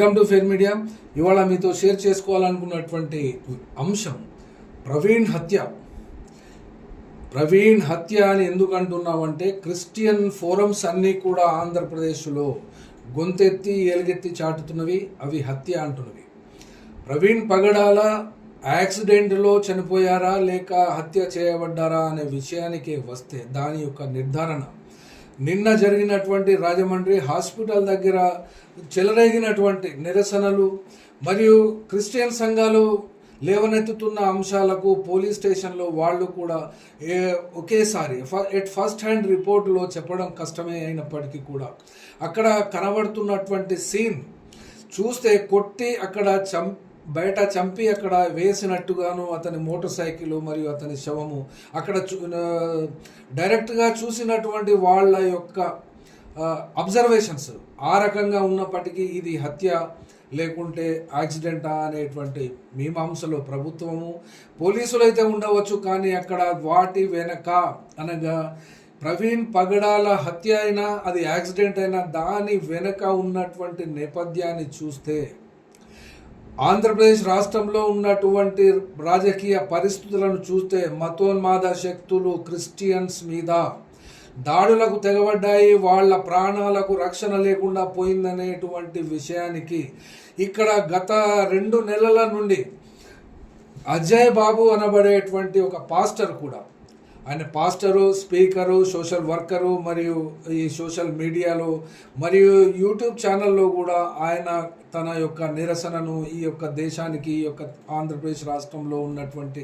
Welcome to fair media. ఇవాళ మీతో share చేసుకోవాలనుకున్నటువంటి అంశం ప్రవీణ్ హత్య. ప్రవీణ్ హత్య అని ఎందుకు అంటున్నామంటే క్రిస్టియన్ ఫోరమ్స్ అన్నీ కూడా ఆంధ్రప్రదేశ్లో గొంతెత్తి ఏలుగెత్తి చాటుతున్నవి అవి హత్య అంటున్నవి. ప్రవీణ్ పగడాల యాక్సిడెంట్లో చనిపోయారా లేక హత్య చేయబడ్డారా అనే విషయానికి వస్తే దాని యొక్క నిర్ధారణ నిన్న జరిగినటువంటి రాజమండ్రి హాస్పిటల్ దగ్గర చెలరేగినటువంటి నిరసనలు మరియు క్రిస్టియన్ సంఘాలు లేవనెత్తుతున్న అంశాలకు పోలీస్ స్టేషన్లో వాళ్ళు కూడా ఏ ఒకేసారి ఎట్ ఫస్ట్ హ్యాండ్ రిపోర్ట్లో చెప్పడం కష్టమే అయినప్పటికీ కూడా అక్కడ కనబడుతున్నటువంటి సీన్ చూస్తే కొట్టి అక్కడ చం బయట చంపి అక్కడ వేసినట్టుగాను అతని మోటార్ సైకిల్ మరియు అతని శవము అక్కడ చూ డైరెక్ట్గా చూసినటువంటి వాళ్ళ యొక్క అబ్జర్వేషన్స్ ఆ రకంగా ఉన్నప్పటికీ ఇది హత్య లేకుంటే యాక్సిడెంటా అనేటువంటి మీమాంసలో ప్రభుత్వము. పోలీసులు అయితే ఉండవచ్చు కానీ అక్కడ వాటి వెనక అనగా ప్రవీణ్ పగడాల హత్య అయినా అది యాక్సిడెంట్ అయినా దాని వెనక ఉన్నటువంటి నేపథ్యాన్ని చూస్తే ఆంధ్రప్రదేశ్ రాష్ట్రంలో ఉన్నటువంటి రాజకీయ పరిస్థితులను చూస్తే మతోన్మాద శక్తులు క్రిస్టియన్స్ మీద దాడులకు తెగబడ్డాయి వాళ్ళ ప్రాణాలకు రక్షణ లేకుండా పోయిందనేటువంటి విషయానికి ఇక్కడ గత రెండు నెలల నుండి అజయ్ బాబు అనబడేటువంటి ఒక పాస్టర్ కూడా ఆయన పాస్టరు స్పీకరు సోషల్ వర్కరు మరియు ఈ సోషల్ మీడియాలో మరియు యూట్యూబ్ ఛానల్లో కూడా ఆయన తన యొక్క నిరసనను ఈ యొక్క దేశానికి ఈ యొక్క ఆంధ్రప్రదేశ్ రాష్ట్రంలో ఉన్నటువంటి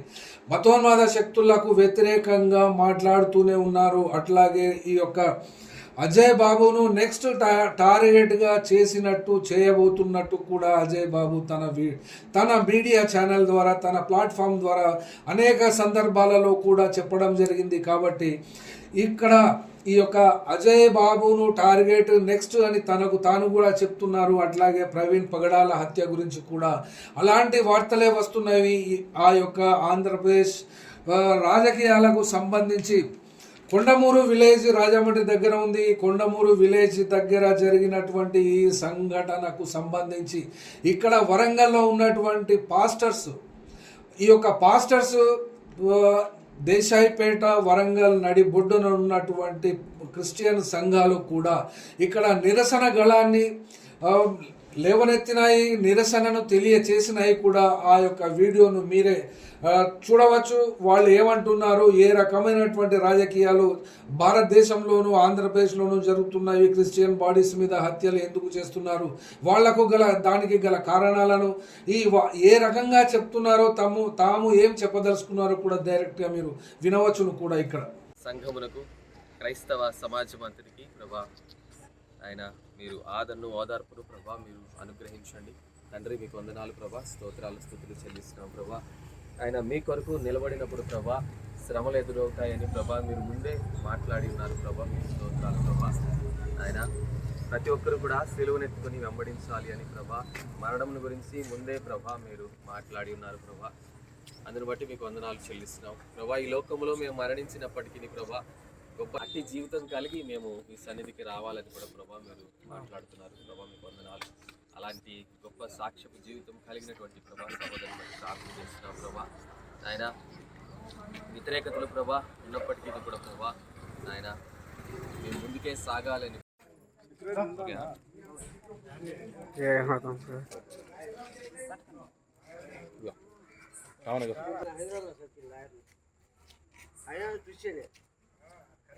మతోన్మాద శక్తులకు వ్యతిరేకంగా మాట్లాడుతూనే ఉన్నారు. అట్లాగే ఈ యొక్క అజయ్ బాబును నెక్స్ట్ టా టార్గెట్గా చేసినట్టు చేయబోతున్నట్టు కూడా అజయ్ బాబు తన తన మీడియా ఛానల్ ద్వారా తన ప్లాట్ఫామ్ ద్వారా అనేక సందర్భాలలో కూడా చెప్పడం జరిగింది. కాబట్టి ఇక్కడ ఈ యొక్క అజయ్ బాబును టార్గెట్ నెక్స్ట్ అని తనకు తాను కూడా చెప్తున్నారు. అట్లాగే ప్రవీణ్ పగడాల హత్య గురించి కూడా అలాంటి వార్తలే వస్తున్నవి ఆ యొక్క ఆంధ్రప్రదేశ్ రాజకీయాలకు సంబంధించి కొండమూరు విలేజ్ రాజమండ్రి దగ్గర ఉంది. కొండమూరు విలేజ్ దగ్గర జరిగినటువంటి ఈ సంఘటనకు సంబంధించి ఇక్కడ వరంగల్లో ఉన్నటువంటి పాస్టర్స్ ఈ యొక్క పాస్టర్స్ దేశాయిపేట వరంగల్ నడి బొడ్డున ఉన్నటువంటి క్రిస్టియన్ సంఘాలు కూడా ఇక్కడ నిరసన గళాన్ని లేవనెత్తినాయి నిరసనను తెలియచేసినాయి కూడా ఆ యొక్క వీడియోను మీరే. చూడవచ్చు వాళ్ళు ఏమంటున్నారు ఏ రకమైనటువంటి రాజకీయాలు భారతదేశంలోను ఆంధ్రప్రదేశ్లోను జరుగుతున్నాయి క్రిస్టియన్ బాడీస్ మీద హత్యలు ఎందుకు చేస్తున్నారు? వాళ్ళకు గల దానికి గల కారణాలను ఈ ఏ రకంగా చెప్తున్నారో తాము తాము ఏం చెప్పదలుచుకున్నారో కూడా డైరెక్ట్గా మీరు వినవచ్చును కూడా ఇక్కడ. సంఘమునకు క్రైస్తవ సమాజం అంతటికి ప్రభా ఆయన మీరు ఆదరణను ఓదార్పును ప్రభా మీరు అనుగ్రహించండి. తండ్రి మీకు వందనాలు ప్రభా. స్తోత్రాలు స్థుతులు చెల్లిస్తున్నాం ప్రభా. ఆయన మీ కొరకు నిలబడినప్పుడు ప్రభా శ్రమలు ఎదురవుతాయని ప్రభా మీరు ముందే మాట్లాడి ఉన్నారు ప్రభా మీ స్తోత్రాలు ప్రభా. ఆయన ప్రతి ఒక్కరు కూడా సెలువునెత్తుకొని వెంబడించాలి అని ప్రభా మరణం గురించి ముందే ప్రభా మీరు మాట్లాడి ఉన్నారు ప్రభా. అందుని బట్టి మీకు వందనాలు చెల్లిస్తున్నాం. ప్రభా ఈ లోకంలో మేము మరణించినప్పటికీ ప్రభా గొప్ప అట్టి జీవితం కలిగి మేము మీ సన్నిధికి రావాలని కూడా ప్రభా మీరు మాట్లాడుతున్నారు. ప్రభా మీకు వందనాలు. అలాంటి గొప్ప సాక్ష్యపు జీవితం కలిగినటువంటి ప్రభా సహోదరుని బట్టి ప్రార్థన చేస్తున్నాం ప్రభా. ఆయన వ్యతిరేకతలు ప్రభా ఉన్నప్పటికీ కూడా ప్రభా. ఆయన మేము ముందుకే సాగాలని.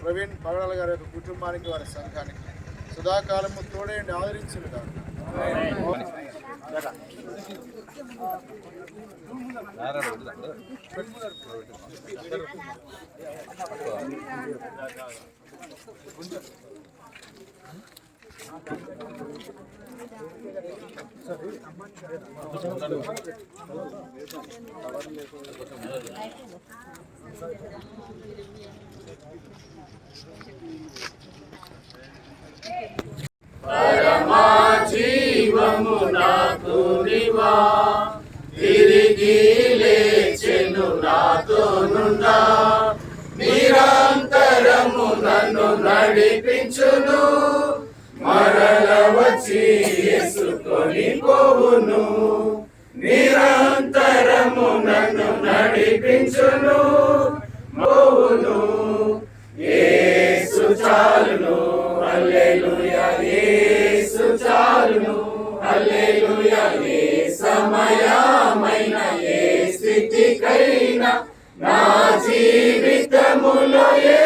ప్రవీణ్ పగడాల గారి యొక్క కుటుంబానికి వారి సంఘానికి సదాకాలము తోడేండి ఆదరించిన పరమాజీవము నాకు నివా తిరిగి లేచెను నాతో నుండా నిరంతరము నన్ను నడిపించును. మరల వచ్చి పోవును నిరంతరము నన్ను నడిపించును. పోవును. యేసు చాలును. హల్లెలూయా. యేసు చాలును. ఏ సమయమైన ఏ స్థితికైనా నా జీవితములో ఏ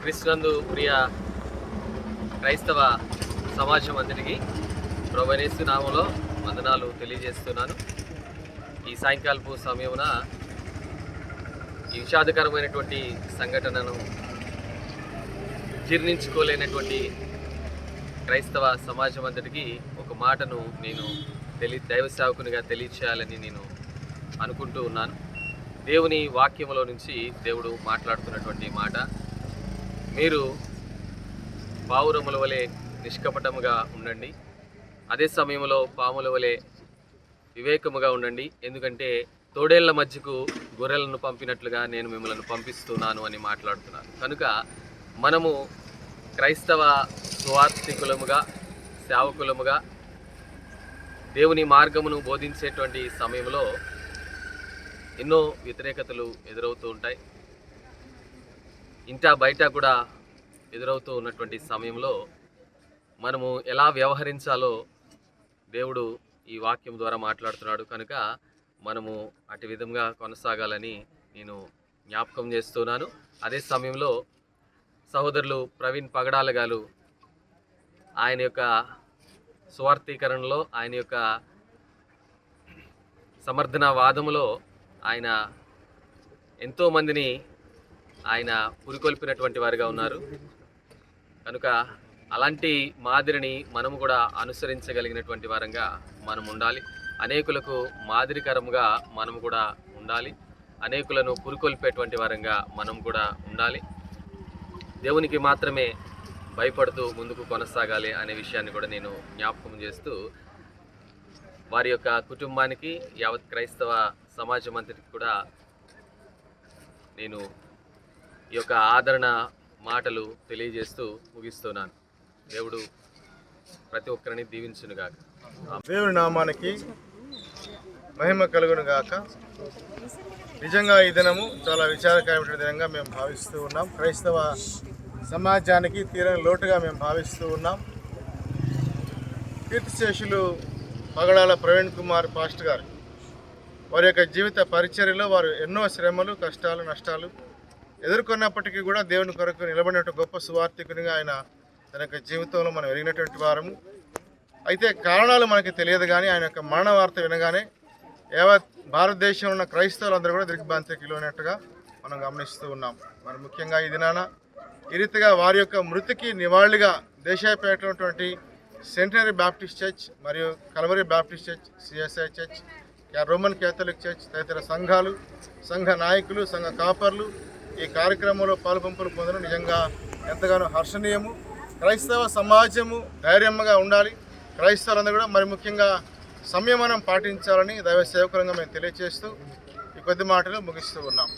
క్రీస్తునందు ప్రియ క్రైస్తవ సమాజం అందరికీ ప్రభనేసు నామంలో వందనాలు తెలియజేస్తున్నాను. ఈ సాయంకాలపు సమయమున ఈ విషాదకరమైనటువంటి సంఘటనను జీర్ణించుకోలేనటువంటి క్రైస్తవ సమాజం అందరికీ ఒక మాటను నేను తెలి దైవ సేవకునిగా తెలియచేయాలని నేను అనుకుంటూ ఉన్నాను. దేవుని వాక్యంలో నుంచి దేవుడు మాట్లాడుతున్నటువంటి మాట మీరు పావురముల వలె నిష్కపటముగా ఉండండి. అదే సమయంలో పాముల వలె వివేకముగా ఉండండి. ఎందుకంటే తోడేళ్ళ మధ్యకు గొర్రెలను పంపినట్లుగా నేను మిమ్మల్ని పంపిస్తున్నాను అని మాట్లాడుతున్నాను. కనుక మనము క్రైస్తవ స్వార్థికులముగా సేవకులముగా దేవుని మార్గమును బోధించేటువంటి సమయంలో ఎన్నో వ్యతిరేకతలు ఎదురవుతూ ఉంటాయి. ఇంటా బయట కూడా ఎదురవుతూ ఉన్నటువంటి సమయంలో మనము ఎలా వ్యవహరించాలో దేవుడు ఈ వాక్యం ద్వారా మాట్లాడుతున్నాడు. కనుక మనము అటు విధంగా కొనసాగాలని నేను జ్ఞాపకం చేస్తున్నాను. అదే సమయంలో సహోదరులు ప్రవీణ్ పగడాల గారు ఆయన యొక్క స్వార్థీకరణలో ఆయన యొక్క సమర్థన వాదములో ఆయన ఎంతోమందిని ఆయన పురికొల్పినటువంటి వారిగా ఉన్నారు. కనుక అలాంటి మాదిరిని మనము కూడా అనుసరించగలిగినటువంటి వారంగా మనం ఉండాలి. అనేకులకు మాదిరికరంగా మనం కూడా ఉండాలి. అనేకులను పురికొల్పేటువంటి వారంగా మనం కూడా ఉండాలి. దేవునికి మాత్రమే భయపడుతూ ముందుకు కొనసాగాలి అనే విషయాన్ని కూడా నేను జ్ఞాపకం చేస్తూ వారి యొక్క కుటుంబానికి యావత్ క్రైస్తవ సమాజం అంతటికి కూడా నేను ఈ యొక్క ఆదరణ మాటలు తెలియజేస్తూ ముగిస్తున్నాను. దేవుడు ప్రతి ఒక్కరిని దీవించునుగాక దేవుని నామానికి మహిమ కలుగునుగాక నిజంగా ఈ దినము చాలా విచారకరమైన దినంగా మేము భావిస్తూ ఉన్నాం. క్రైస్తవ సమాజానికి తీరని లోటుగా మేము భావిస్తూ ఉన్నాం. కీర్తిశేషులు పగడాల ప్రవీణ్ కుమార్ పాస్ట్ గారు వారి యొక్క జీవిత పరిచర్యలో వారు ఎన్నో శ్రమలు కష్టాలు నష్టాలు ఎదుర్కొన్నప్పటికీ కూడా దేవుని కొరకు నిలబడినటువంటి గొప్ప సువార్థికునిగా ఆయన తన యొక్క జీవితంలో మనం ఎరిగినటువంటి వారము. అయితే కారణాలు మనకి తెలియదు కానీ ఆయన యొక్క మరణ వార్త వినగానే యావత్ భారతదేశంలో ఉన్న క్రైస్తవులందరూ కూడా దిగ్భ్రాంతికి లోనట్టుగా మనం గమనిస్తూ ఉన్నాం. మరి ముఖ్యంగా ఈ దినాన ఈ రీతిగా వారి యొక్క మృతికి నివాళిగా దేశవ్యాప్తంగా ఉన్నటువంటి సెంటనరీ బ్యాప్టిస్ట్ చర్చ్ మరియు Calvary baptist church CSI church Roman Catholic church తదితర సంఘాలు సంఘ నాయకులు సంఘ కాపర్లు ఈ కార్యక్రమంలో పాల్పంపులు పొందడం నిజంగా ఎంతగానో హర్షణీయము. క్రైస్తవ సమాజము ధైర్యంగా ఉండాలి. క్రైస్తవులందరూ కూడా మరి ముఖ్యంగా సంయమనం పాటించాలని దైవ సేవకులంగా మేము తెలియజేస్తూ ఈ కొద్ది మాటలు ముగిస్తూ ఉన్నాం.